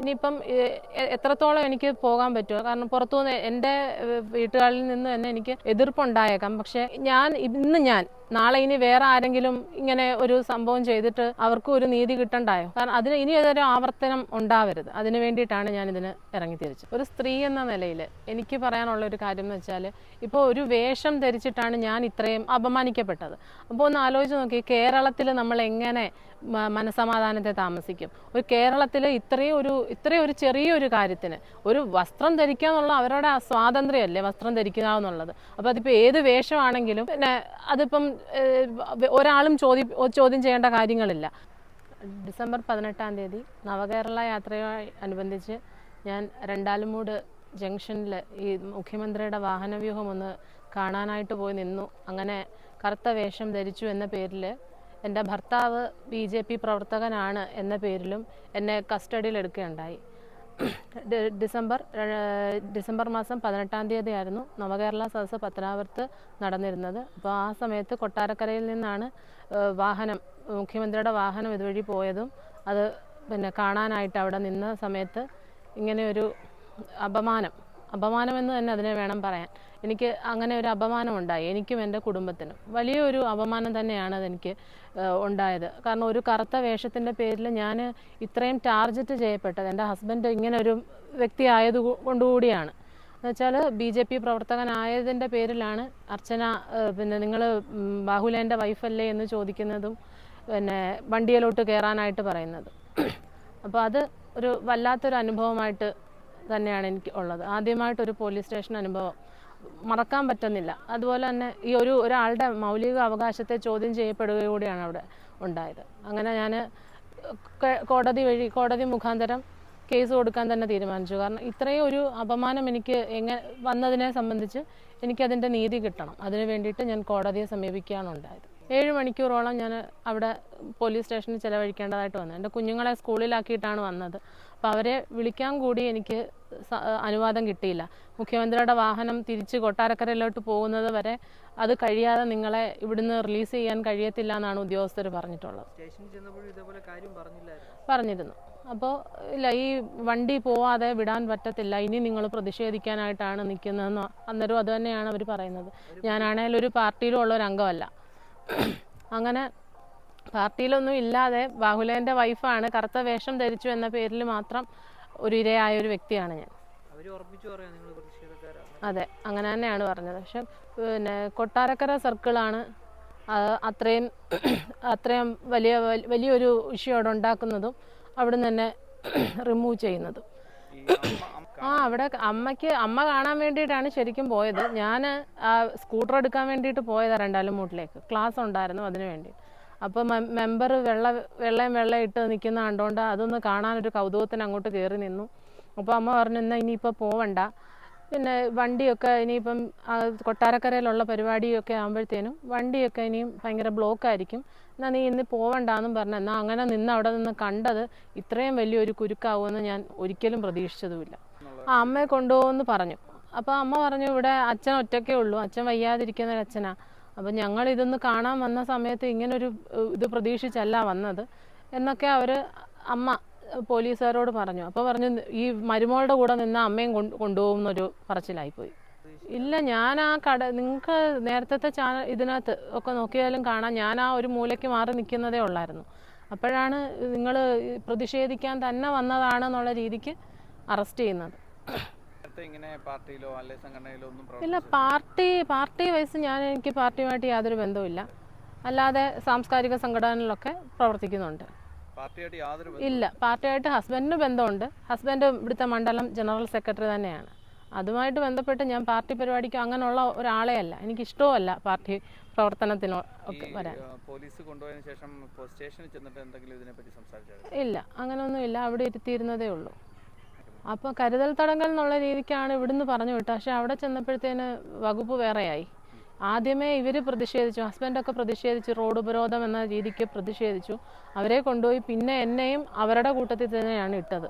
ഇനിയിപ്പം എത്രത്തോളം എനിക്ക് പോകാൻ പറ്റുമോ? കാരണം പുറത്തുനിന്ന് എന്റെ വീട്ടുകാരിൽ നിന്ന് തന്നെ എനിക്ക് എതിർപ്പുണ്ടായേക്കാം. പക്ഷെ ഞാൻ ഇന്ന് ഞാൻ നാളെ ഇനി വേറെ ആരെങ്കിലും ഇങ്ങനെ ഒരു സംഭവം ചെയ്തിട്ട് അവർക്കും ഒരു നീതി കിട്ടണ്ടായോ? കാരണം അതിന് ഇനി ഏതൊരു ആവർത്തനം ഉണ്ടാവരുത്. അതിന് വേണ്ടിയിട്ടാണ് ഞാൻ ഇതിന് ഇറങ്ങി തിരിച്ചത്. ഒരു സ്ത്രീ എന്ന നിലയിൽ എനിക്ക് പറയാനുള്ള ഒരു കാര്യം എന്ന് വെച്ചാൽ ഇപ്പോൾ ഒരു വേഷം ധരിച്ചിട്ടാണ് ഞാൻ ഇത്രയും അപമാനിക്കപ്പെട്ടത്. അപ്പോൾ ഒന്ന് ആലോചിച്ച് നോക്കി കേരളത്തിൽ നമ്മൾ എങ്ങനെ മനസമാധാനത്തെ താമസിക്കും? ഒരു കേരളത്തിൽ ഇത്രയും ഒരു ഇത്രയും ഒരു ചെറിയൊരു കാര്യത്തിന് ഒരു വസ്ത്രം ധരിക്കുക എന്നുള്ള അവരുടെ സ്വാതന്ത്ര്യമല്ലേ വസ്ത്രം ധരിക്കുക എന്നുള്ളത്? അപ്പോൾ അതിപ്പോൾ ഏത് വേഷമാണെങ്കിലും പിന്നെ അതിപ്പം ഒരാളും ചോദ്യം ചോദ്യം ചെയ്യേണ്ട കാര്യങ്ങളില്ല. ഡിസംബർ പതിനെട്ടാം തീയതി നവകേരള യാത്രയുമായി അനുബന്ധിച്ച് ഞാൻ രണ്ടാലുമൂട് ജംഗ്ഷനിൽ ഈ മുഖ്യമന്ത്രിയുടെ വാഹനവ്യൂഹം ഒന്ന് കാണാനായിട്ട് പോയി നിന്നു. അങ്ങനെ കറുത്ത വേഷം ധരിച്ചു എന്ന പേരിൽ എന്റെ ഭർത്താവ് ബി ജെ പി പ്രവർത്തകനാണ് എന്ന പേരിലും എന്നെ ഡി- ഡിസംബർ ഡിസംബർ മാസം പതിനെട്ടാം തീയതി ആയിരുന്നു നവകേരള സദസ്സ് പത്തനാപുരത്ത് നടന്നിരുന്നത്. അപ്പോൾ ആ സമയത്ത് കൊട്ടാരക്കരയിൽ നിന്നാണ് വാഹനം മുഖ്യമന്ത്രിയുടെ വാഹനം ഇതുവഴി പോയതും അത് പിന്നെ കാണാനായിട്ട് അവിടെ നിന്ന സമയത്ത് ഇങ്ങനെ ഒരു അപമാനം അപമാനമെന്ന് തന്നെ അതിനെ വേണം പറയാൻ. എനിക്ക് അങ്ങനെ ഒരു അപമാനം ഉണ്ടായി എനിക്കും എന്റെ കുടുംബത്തിനും. വലിയൊരു അപമാനം തന്നെയാണ് അതെനിക്ക് ഉണ്ടായത്. കാരണം ഒരു കറുത്ത വേഷത്തിന്റെ പേരിൽ ഞാൻ ഇത്രയും ടാർജറ്റ് ചെയ്യപ്പെട്ടത് എന്റെ ഹസ്ബൻഡ് ഇങ്ങനെ ഒരു വ്യക്തി ആയത് കൊണ്ടുകൂടിയാണ് എന്നുവെച്ചാൽ ബി ജെ പി പ്രവർത്തകനായതിന്റെ പേരിലാണ് അർച്ചന പിന്നെ നിങ്ങൾ ബാഹുലേന്റെ വൈഫല്ലേ എന്ന് ചോദിക്കുന്നതും പിന്നെ വണ്ടിയിലോട്ട് കയറാനായിട്ട് പറയുന്നത്. അപ്പോൾ അത് ഒരു വല്ലാത്തൊരു അനുഭവമായിട്ട് തന്നെയാണ് എനിക്ക് ഉള്ളത്. ആദ്യമായിട്ടൊരു പോലീസ് സ്റ്റേഷൻ അനുഭവം. മറക്കാൻ പറ്റുന്നില്ല. അതുപോലെ തന്നെ ഈ ഒരു ഒരാളുടെ മൗലിക അവകാശത്തെ ചോദ്യം ചെയ്യപ്പെടുകയൂടെയാണ് അവിടെ ഉണ്ടായത്. അങ്ങനെ ഞാൻ കോടതി വഴി കോടതി മുഖാന്തരം കേസ് കൊടുക്കാൻ തന്നെ തീരുമാനിച്ചു. കാരണം ഇത്രയും ഒരു അപമാനം എനിക്ക് എങ്ങനെ വന്നതിനെ സംബന്ധിച്ച് എനിക്കതിന്റെ നീതി കിട്ടണം. അതിനു വേണ്ടിയിട്ട് ഞാൻ കോടതിയെ സമീപിക്കുകയാണ് ഉണ്ടായത്. ഏഴ് മണിക്കൂറോളം ഞാൻ അവിടെ പോലീസ് സ്റ്റേഷനിൽ ചിലവഴിക്കേണ്ടതായിട്ട് വന്നു. എന്റെ കുഞ്ഞുങ്ങളെ സ്കൂളിലാക്കിയിട്ടാണ് വന്നത്. അപ്പോൾ അവരെ വിളിക്കാൻ കൂടി എനിക്ക് അനുവാദം കിട്ടിയില്ല. മുഖ്യമന്ത്രിയുടെ വാഹനം തിരിച്ച് കൊട്ടാരക്കരയിലോട്ട് പോകുന്നത് വരെ അത് കഴിയാതെ നിങ്ങളെ ഇവിടുന്ന് റിലീസ് ചെയ്യാൻ കഴിയത്തില്ല എന്നാണ് ഉദ്യോഗസ്ഥർ പറഞ്ഞിട്ടുള്ളത്. പറഞ്ഞിരുന്നു. അപ്പോൾ ഇല്ല ഈ വണ്ടി പോവാതെ വിടാൻ പറ്റത്തില്ല. ഇനി നിങ്ങൾ പ്രതിഷേധിക്കാനായിട്ടാണ് നിൽക്കുന്നതെന്ന് അന്നേരം അത് തന്നെയാണ് അവർ പറയുന്നത്. ഞാനാണേലും ഒരു പാർട്ടിയിലും ഉള്ള ഒരു അംഗമല്ല. അങ്ങനെ പാർട്ടിയിലൊന്നും ഇല്ലാതെ ബാഹുലേന്റെ വൈഫാണ് കറുത്ത വേഷം ധരിച്ചു എന്ന പേരിൽ മാത്രം ഒരു ഇരയായ ഒരു വ്യക്തിയാണ് ഞാൻ അതെ അങ്ങനെ തന്നെയാണ് പറഞ്ഞത്. പക്ഷെ പിന്നെ കൊട്ടാരക്കര സർക്കിളാണ് അത്രയും അത്രയും വലിയ വലിയൊരു ഇഷ്യൂ അവിടെ ഉണ്ടാക്കുന്നതും അവിടുന്ന് തന്നെ റിമൂവ് ചെയ്യുന്നതും. ആ അവിടെ അമ്മയ്ക്ക് അമ്മ കാണാൻ വേണ്ടിയിട്ടാണ് ശരിക്കും പോയത്. ഞാൻ സ്കൂട്ടർ എടുക്കാൻ വേണ്ടിയിട്ട് പോയതാണ് രണ്ടാലും മൂട്ടിലേക്ക്. ക്ലാസ് ഉണ്ടായിരുന്നു അതിനു വേണ്ടി. അപ്പോൾ മെമ്പർ വെള്ള വെള്ളയും വെള്ളം ഇട്ട് നിൽക്കുന്ന കണ്ടുകൊണ്ട് അതൊന്ന് കാണാനൊരു കൗതുകത്തിന് അങ്ങോട്ട് കയറി നിന്നു. അപ്പോൾ അമ്മ പറഞ്ഞു എന്നാൽ ഇനിയിപ്പോൾ പോവണ്ട. പിന്നെ വണ്ടിയൊക്കെ ഇനിയിപ്പം കൊട്ടാരക്കരയിലുള്ള പരിപാടിയൊക്കെ ആകുമ്പോഴത്തേനും വണ്ടിയൊക്കെ ഇനിയും ഭയങ്കര ബ്ലോക്ക് ആയിരിക്കും. എന്നാൽ നീ ഇന്ന് പോവണ്ടെന്നും പറഞ്ഞു എന്നാൽ അങ്ങനെ നിന്ന് അവിടെ നിന്ന് കണ്ടത് ഇത്രയും വലിയൊരു കുരുക്കാവുമെന്ന് ഞാൻ ഒരിക്കലും പ്രതീക്ഷിച്ചതുമില്ല. ആ അമ്മയെ കൊണ്ടുപോകുമെന്ന് പറഞ്ഞു. അപ്പോൾ അമ്മ പറഞ്ഞു ഇവിടെ അച്ഛൻ ഒറ്റയ്ക്കേ ഉള്ളൂ. അച്ഛൻ വയ്യാതിരിക്കുന്ന ഒരു അച്ഛനാ. അപ്പോൾ ഞങ്ങൾ ഇതൊന്ന് കാണാൻ വന്ന സമയത്ത് ഇങ്ങനൊരു ഇത് പ്രതീക്ഷിച്ചല്ല വന്നത്. എന്നൊക്കെ അവർ അമ്മ പോലീസുകാരോട് പറഞ്ഞു. അപ്പോൾ പറഞ്ഞു ഈ മരുമോളുടെ കൂടെ നിന്ന് അമ്മയും കൊണ്ട് കൊണ്ടുപോകുന്നൊരു പറച്ചിലായിപ്പോയി. ഇല്ല ഞാൻ ആ കട നിങ്ങൾക്ക് നേരത്തെ ചാനൽ ഇതിനകത്ത് ഒക്കെ നോക്കിയാലും കാണാം. ഞാൻ ആ ഒരു മൂലയ്ക്ക് മാറി നിൽക്കുന്നതേ ഉള്ളായിരുന്നു. അപ്പോഴാണ് നിങ്ങൾ പ്രതിഷേധിക്കാൻ തന്നെ വന്നതാണെന്നുള്ള രീതിക്ക് അറസ്റ്റ് ചെയ്യുന്നത്. നേരത്തെ ഇങ്ങനെ പാർട്ടിയിലോ അല്ലെ സംഘടനയിലോ ഒന്നും ഇല്ല പാർട്ടി പാർട്ടി വൈസ് ഞാൻ എനിക്ക് പാർട്ടിയുമായിട്ട് യാതൊരു ബന്ധവുമില്ല. അല്ലാതെ സാംസ്കാരിക സംഘടനകളിലൊക്കെ പ്രവർത്തിക്കുന്നുണ്ട്. ഇല്ല പാർട്ടിയായിട്ട് ഹസ്ബൻഡിന് ബന്ധമുണ്ട്. ഹസ്ബൻഡ് ഇവിടുത്തെ മണ്ഡലം ജനറൽ സെക്രട്ടറി തന്നെയാണ്. അതുമായിട്ട് ബന്ധപ്പെട്ട് ഞാൻ പാർട്ടി പരിപാടിക്ക് അങ്ങനെയുള്ള ഒരാളെ അല്ല. എനിക്ക് ഇഷ്ടവുമല്ല പാർട്ടി പ്രവർത്തനത്തിനോ ഒക്കെ വരാൻ. പോലീസ് കൊണ്ടുപോയതിനു ശേഷം സ്റ്റേഷനിൽ ചെന്നിട്ട് എന്തെങ്കിലും ഇതിനെപ്പറ്റി ഇല്ല അങ്ങനെയൊന്നുമില്ല അവിടെ ഇരുത്തിയിരുന്നതേ ഉള്ളൂ. അപ്പോൾ കരുതൽ തടങ്കൽ എന്നുള്ള രീതിക്കാണ് ഇവിടുന്ന് പറഞ്ഞു വിട്ടത്. പക്ഷെ അവിടെ ചെന്നപ്പോഴത്തേന് വകുപ്പ് വേറെയായി. ആദ്യമേ ഇവർ പ്രതിഷേധിച്ചു ഹസ്ബൻഡൊക്കെ പ്രതിഷേധിച്ചു റോഡ് ഉപരോധം എന്ന രീതിക്ക് പ്രതിഷേധിച്ചു. അവരെ കൊണ്ടുപോയി പിന്നെ എന്നെയും അവരുടെ കൂട്ടത്തിൽ തന്നെയാണ് ഇട്ടത്.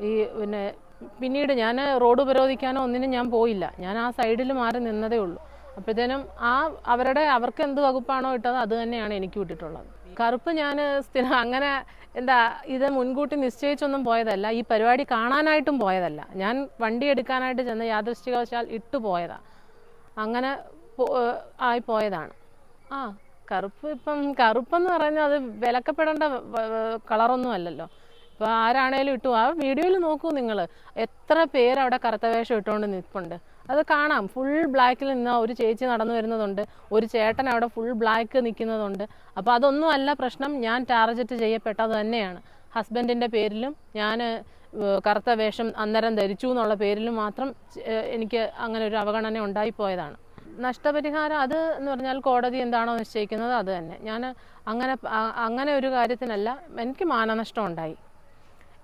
ഈ പിന്നെ പിന്നീട് ഞാൻ റോഡ് ഉപരോധിക്കാനോ ഒന്നിനും ഞാൻ പോയില്ല. ഞാൻ ആ സൈഡിൽ മാറി നിന്നതേ ഉള്ളൂ. അപ്പോഴത്തേനും ആ അവരുടെ അവർക്ക് എന്ത് വകുപ്പാണോ ഇട്ടത് അത് തന്നെയാണ് എനിക്ക് വിട്ടിട്ടുള്ളത്. കറുപ്പ് ഞാൻ സ്ഥിരം അങ്ങനെ എന്താ ഇത് മുൻകൂട്ടി നിശ്ചയിച്ചൊന്നും പോയതല്ല. ഈ പരിപാടി കാണാനായിട്ടും പോയതല്ല. ഞാൻ വണ്ടി എടുക്കാനായിട്ട് ചെന്ന യാദൃശ്ചികവശാൽ ഇട്ടു പോയതാ. അങ്ങനെ ആയി പോയതാണ്. ആ കറുപ്പ് ഇപ്പം കറുപ്പെന്ന് പറഞ്ഞാൽ അത് വിലക്കപ്പെടേണ്ട കളറൊന്നും അല്ലല്ലോ. ഇപ്പോൾ ആരാണേലും ഇട്ടു. ആ വീഡിയോയിൽ നോക്കൂ നിങ്ങൾ എത്ര പേര് അവിടെ കറുത്ത വേഷം ഇട്ടുകൊണ്ട് നിൽപ്പുണ്ട് അത് കാണാം. ഫുൾ ബ്ലാക്കിൽ നിന്ന് ഒരു ചേച്ചി നടന്നു വരുന്നതുണ്ട്. ഒരു ചേട്ടൻ അവിടെ ഫുൾ ബ്ലാക്ക് നിൽക്കുന്നതുണ്ട്. അപ്പോൾ അതൊന്നും അല്ല പ്രശ്നം. ഞാൻ ടാർജറ്റ് ചെയ്യപ്പെട്ടത് തന്നെയാണ്. ഹസ്ബൻഡിന്റെ പേരിലും ഞാൻ കറുത്ത വേഷം അന്നേരം ധരിച്ചു എന്നുള്ള പേരിലും മാത്രം എനിക്ക് അങ്ങനെ ഒരു അവഗണന ഉണ്ടായിപ്പോയതാണ് നഷ്ടപരിഹാരം അത് എന്ന് പറഞ്ഞാൽ കോടതി എന്താണോ നിശ്ചയിക്കുന്നത് അത് തന്നെ. ഞാൻ അങ്ങനെ അങ്ങനെ ഒരു കാര്യത്തിനല്ല എനിക്ക് മാനനഷ്ടം ഉണ്ടായി.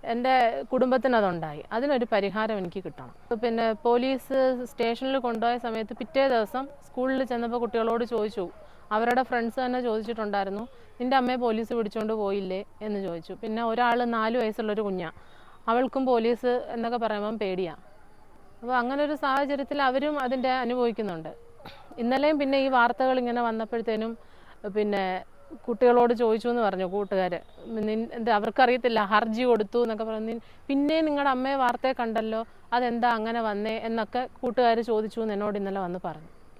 എന്റെ കുടുംബത്തിന് അതുണ്ടായി. അതിനൊരു പരിഹാരം എനിക്ക് കിട്ടണം. പിന്നെ പോലീസ് സ്റ്റേഷനിൽ കൊണ്ടുപോയ സമയത്ത് പിറ്റേ ദിവസം സ്കൂളിൽ ചെന്നപ്പോൾ കുട്ടികളോട് ചോദിച്ചു. അവരുടെ ഫ്രണ്ട്സ് തന്നെ ചോദിച്ചിട്ടുണ്ടായിരുന്നു നിന്റെ അമ്മയെ പോലീസ് പിടിച്ചുകൊണ്ട് പോയില്ലേ? എന്ന് ചോദിച്ചു. പിന്നെ ഒരാൾ നാല് വയസ്സുള്ളൊരു കുഞ്ഞാണ് അവൾക്കും പോലീസ് എന്നൊക്കെ പറയുമ്പം പേടിയാണ് അപ്പോൾ അങ്ങനെ ഒരു സാഹചര്യത്തിൽ അവരും അതിന്റെ അനുഭവിക്കുന്നുണ്ട്. ഇന്നലെയും പിന്നെ ഈ വാർത്തകൾ ഇങ്ങനെ വന്നപ്പോഴത്തേനും പിന്നെ കുട്ടികളോട് ചോദിച്ചു എന്ന് പറഞ്ഞു കൂട്ടുകാർ എന്താ അവർക്കറിയത്തില്ല ഹർജി കൊടുത്തു എന്നൊക്കെ പറഞ്ഞു. പിന്നെ നിങ്ങളുടെ അമ്മയെ വാർത്തയെ കണ്ടല്ലോ അതെന്താ അങ്ങനെ വന്നേ എന്നൊക്കെ കൂട്ടുകാർ ചോദിച്ചു എന്ന് എന്നോട് ഇന്നലെ വന്ന് പറഞ്ഞു.